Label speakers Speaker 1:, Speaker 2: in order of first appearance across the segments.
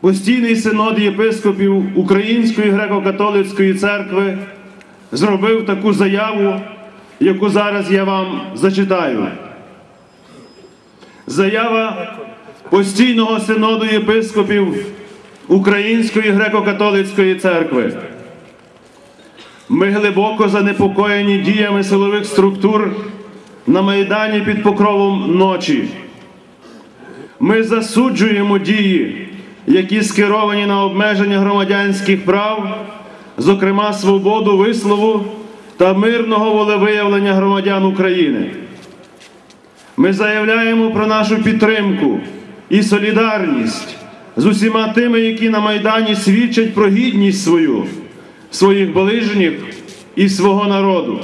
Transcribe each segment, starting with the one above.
Speaker 1: постійний синод єпископів Української греко-католицької церкви зробив таку заяву, яку зараз я вам зачитаю. Заява постійного синоду єпископів Української греко-католицької церкви. Ми глибоко занепокоєні діями силових структур на Майдані під покровом ночі. Ми засуджуємо дії, які скеровані на обмеження громадянських прав, зокрема свободу вислову та мирного волевиявлення громадян України. Ми заявляємо про нашу підтримку і солідарність з усіма тими, які на Майдані свідчать про гідність свою, своїх ближніх і свого народу.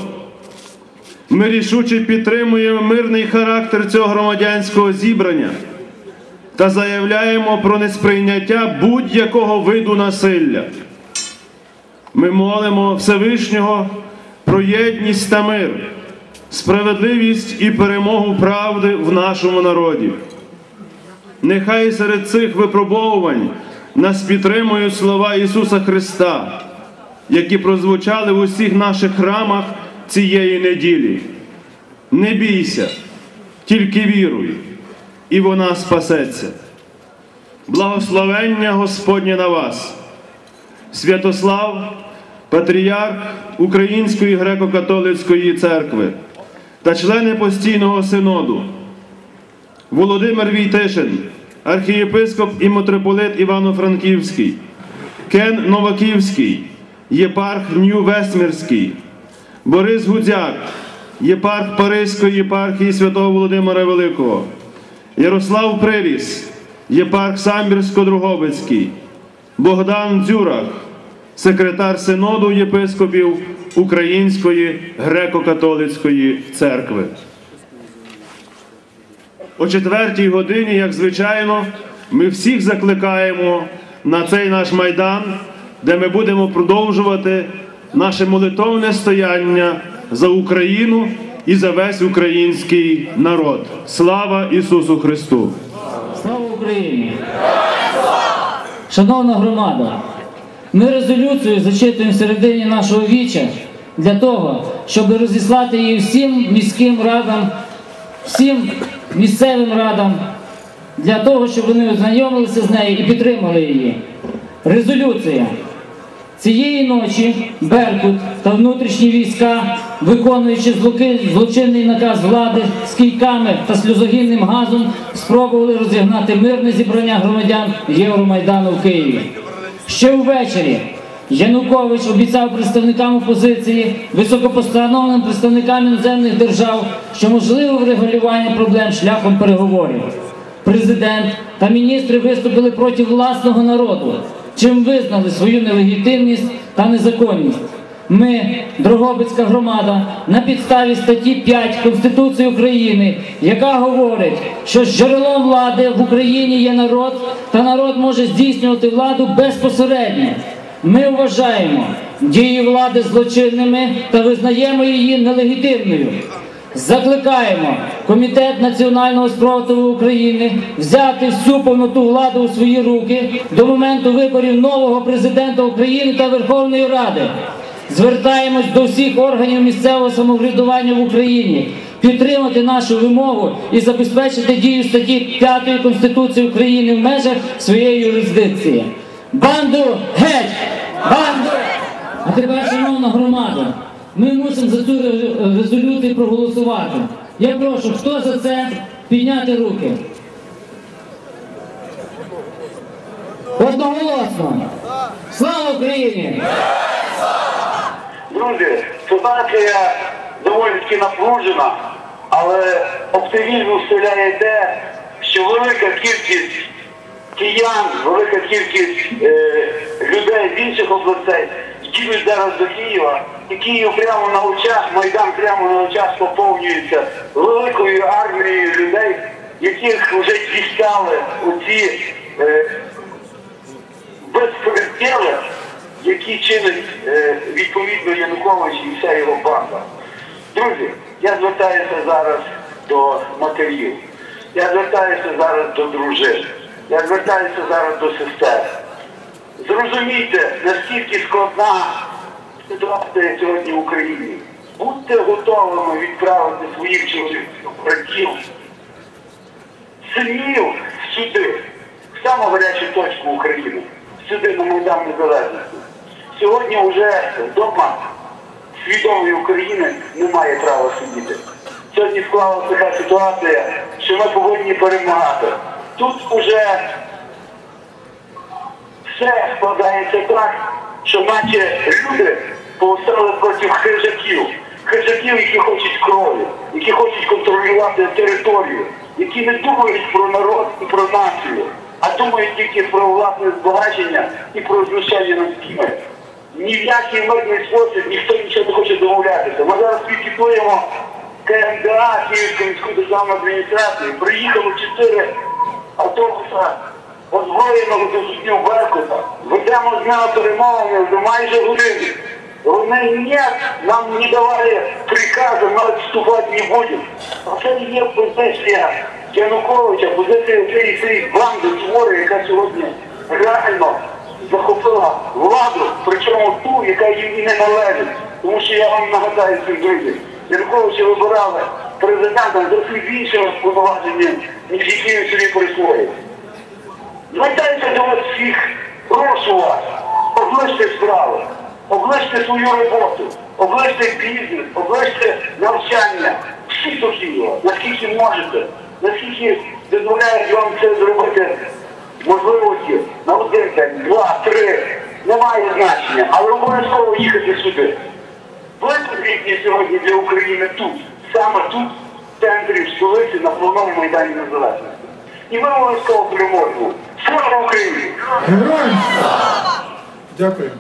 Speaker 1: Ми рішуче підтримуємо мирний характер цього громадянського зібрання та заявляємо про несприйняття будь-якого виду насилля. Ми молимо Всевишнього про єдність та мир, справедливість і перемогу правди в нашому народі. Нехай серед цих випробовувань нас підтримують слова Ісуса Христа, які прозвучали в усіх наших храмах цієї неділі. Не бійся, тільки віруй, і вона спасеться. Благословення Господнє на вас, Святослав, Патріарх Української греко-католицької церкви та члени постійного синоду, Володимир Війтишин, архієпископ і митрополит Івано-Франківський, Кен Новаківський, єпарх Нью-Вестмірський, Борис Гудзяк, єпарх Паризької єпархії святого Володимира Великого, Ярослав Приріс, єпарх Самбірсько-Другобицький, Богдан Дзюрах, секретар Синоду єпископів Української греко-католицької церкви. О четвертій годині, як звичайно, ми всіх закликаємо на цей наш майдан, де ми будемо продовжувати наше молитовне стояння за Україну і за весь український народ. Слава Ісусу Христу!
Speaker 2: Слава Україні! Шановна громада, ми резолюцію зачитуємо середині нашого віча для того, щоб розіслати її всім міським радам, всім місцевим радам, для того, щоб вони ознайомилися з нею і підтримали її. Резолюція. Цієї ночі Беркут та внутрішні війська, виконуючи злочинний наказ влади з кійками та сльозогінним газом, спробували розігнати мирне зібрання громадян Євромайдану в Києві. Ще ввечері Янукович обіцяв представникам опозиції, високопостановленим представникам іноземних держав, що можливе врегулювання проблем шляхом переговорів. Президент та міністри виступили проти власного народу, чим визнали свою нелегітимність та незаконність. Ми, Дрогобицька громада, на підставі статті 5 Конституції України, яка говорить, що джерелом влади в Україні є народ, та народ може здійснювати владу безпосередньо. Ми вважаємо дії влади злочинними та визнаємо її нелегітимною. Закликаємо Комітет національного спротиву України взяти всю повноту влади у свої руки до моменту виборів нового президента України та Верховної Ради. Звертаємось до всіх органів місцевого самоврядування в Україні підтримати нашу вимогу і забезпечити дію статті 5 Конституції України в межах своєї юрисдикції. Банду геть! Банду! А тепер, шановна громада, ми мусимо за цю резолюцію проголосувати. Я прошу, хто за це підняти руки? Одноголосно! Слава Україні!
Speaker 3: Друзі, ситуація доволі таки напружена, але оптимізм вселяє те, що велика кількість киян, велика кількість е, людей з інших областей їдуть зараз до Києва. І Київ прямо на очах, Майдан прямо на очах поповнюється великою армією людей, яких вже дістали оці е, безпреділи, які чинить е, відповідно Янукович і вся його банда. Друзі, я звертаюся зараз до матерів, я звертаюся зараз до дружин. я звертаюся зараз до сестер. Зрозумійте, наскільки складна ситуація сьогодні в Україні. Будьте готовими відправити своїх чоловіків, братів, синів сюди, в саму гарячу точку України, сюди на Майдан Незалежності. Сьогодні вже вдома свідомої України немає права сидіти. Сьогодні склалася така ситуація, що ми повинні перемагати. Тут уже все складається так, що наче люди повстали проти хижаків. Хижаків, які хочуть крові, які хочуть контролювати територію, які не думають про народ і про націю, а думають тільки про власне збагачення і про знущання над всіми. Ні в який мирний спосіб ніхто нічого не хоче домовлятися. Ми зараз пікетуємо КМДА Київської міської державної адміністрації. Приїхало чотири автобуса озброєного до зубів Беркута. Ведемо з ними перемовини вже майже годину. Вони ні, нам не давали приказу, ми відступати не будемо. А це є позиція Януковича, позиція цієї банди твори, яка сьогодні реально захопила владу, причому ту, яка і не належить. Тому що я вам нагадаю цих друзів. Януковича вибирали президентом за всі більшими повноваженнями, ніж які собі присвоїв. Звертаюся до вас всіх, прошу вас, оближте справи, оближте свою роботу, оближте бізнес, оближте навчання, всі до наскільки можете, наскільки дозволяють вам це зробити можливості на один день, два, три, немає значення, але обов'язково їхати сюди. Ви потрібні сьогодні для України тут, саме тут, в центрі, в столиці, на головному майдані Незалежності. І ми обов'язково переможемо. Слава Україні!
Speaker 4: Героям! Дякую.